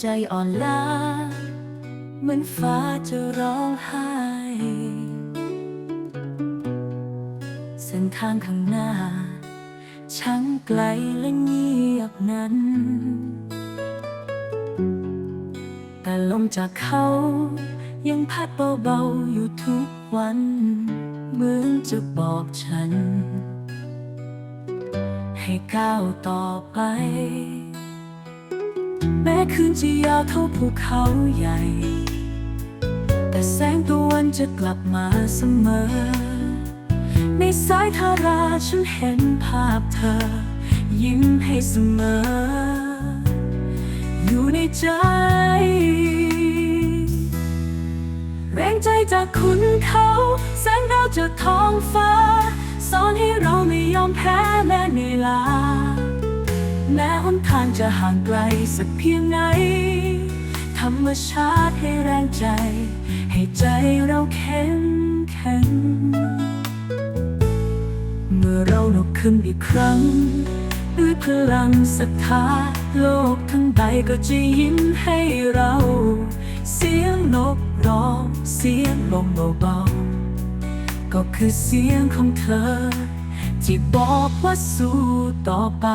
ใจอ่อนล้า เหมือนฟ้าจะร้องไห้เส้นทางข้างหน้า ช่างไกลและเงียบนั้น แต่ลมจากเขายังพัดเบาๆอยู่ทุกวัน เหมือนจะบอกฉัน ให้ก้าวต่อไป แม้คืนจะยาวเท่าภูเขาใหญ่ แต่แสงตะวันจะกลับมาเสมอ ในสายทาราฉันเห็นภาพเธอ ยิ้มให้เสมอ อยู่ในใจ แรงใจจากคุณเขา แสงดาวจากท้องฟ้า สอนให้เราไม่ยอมแพ้แม้เหนื่อยล้า แม้หนทางจะห่างไกลสักเพียงไหน ธรรมชาติให้แรงใจ ให้ใจเราเข้มแข็ง เมื่อเราลุกขึ้นอีกครั้ง ด้วยพลังศรัทธาโลกทั้งใบก็จะยิ้มให้เรา เสียงนกร้อง เสียงลมเบาๆก็คือเสียงของเธอ ที่บอกว่าสู้ต่อไป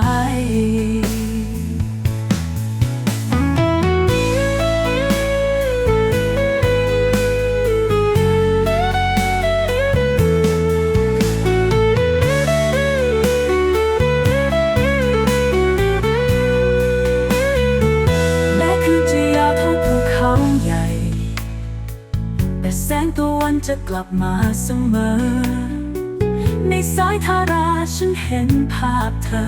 แม้คืนจะยาวเท่าภูเขาใหญ่แต่แสงตะวันจะกลับมาเสมอ ในสายทาราฉันเห็นภาพเธอ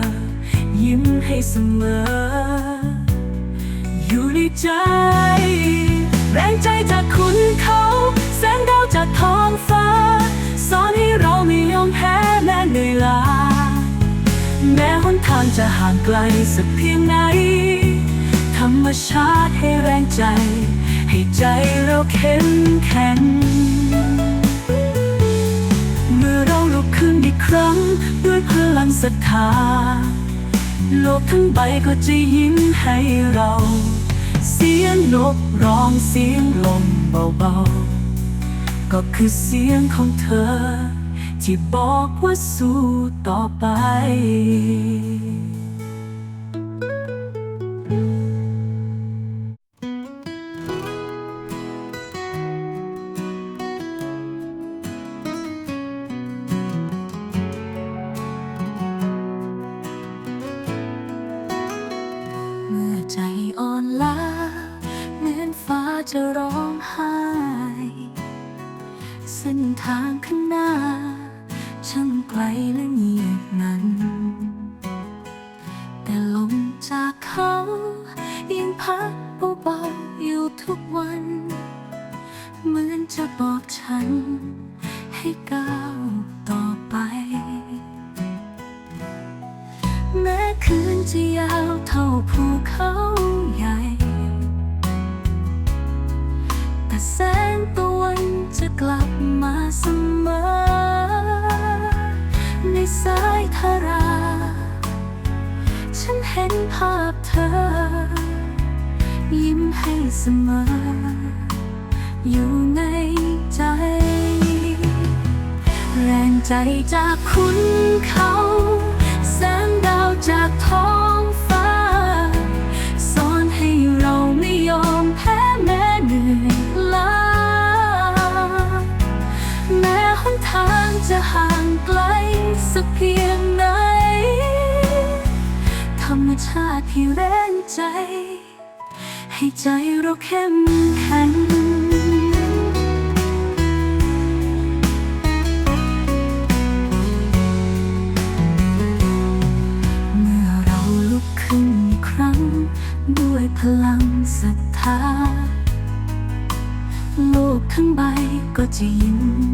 ยิ้มให้เสมอ อยู่ในใจ แรงใจจากคุณเขา แสงดาวจากท้องฟ้า สอนให้เราไม่ยอมแพ้แม้เหนื่อยล้าแม้หนทางจะห่างไกลสักเพียงไหน ธรรมชาติให้แรงใจ ให้ใจเราเข้มแข็ง ศรัทธา โลกทั้งใบก็จะยิ้มให้เรา เสียงนกร้องเสียงลมเบาๆ ก็คือเสียงของเธอ ที่บอกว่าสู้ต่อไป ข้างหน้า ช่างไกลและเงียบนั้น แต่ลมจากเขายังพัดเบาๆอยู่ทุกวัน เหมือนจะบอกฉันให้ก้าวต่อ ห็นภาพเธอ ยิ้มให้เสมอ อยู่ในใจ แรงใจจากคุณเขา แสงดาวจากท้อง ให้แรงใจ ให้ใจเราเข้มแข็งเมื่อเราลุกขึ้นอีกครั้ง ด้วยพลังศรัทธา โลกทั้งใบก็จะยิ้ม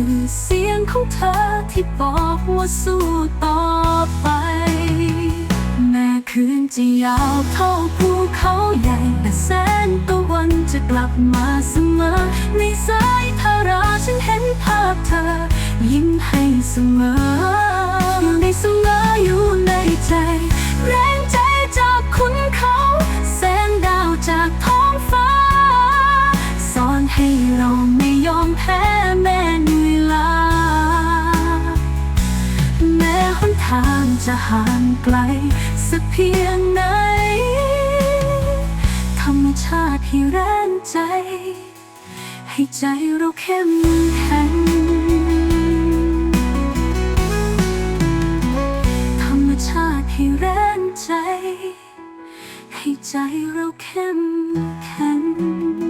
คือเสียงของเธอที่บอกว่าสู้ต่อไป แม้คืนจะยาวเท่าภูเขาใหญ่ แต่แสงตะวันจะกลับมาเสมอ ในสายตาราฉันเห็นภาพเธอ ยิ้มให้เสมอ จะห่างไกลสักเพียงไหน ธรรมชาติให้แรงใจ ให้ใจเราเข้มแข็งธรรมชาติให้แรงใจ ให้ใจเราเข้มแข็ง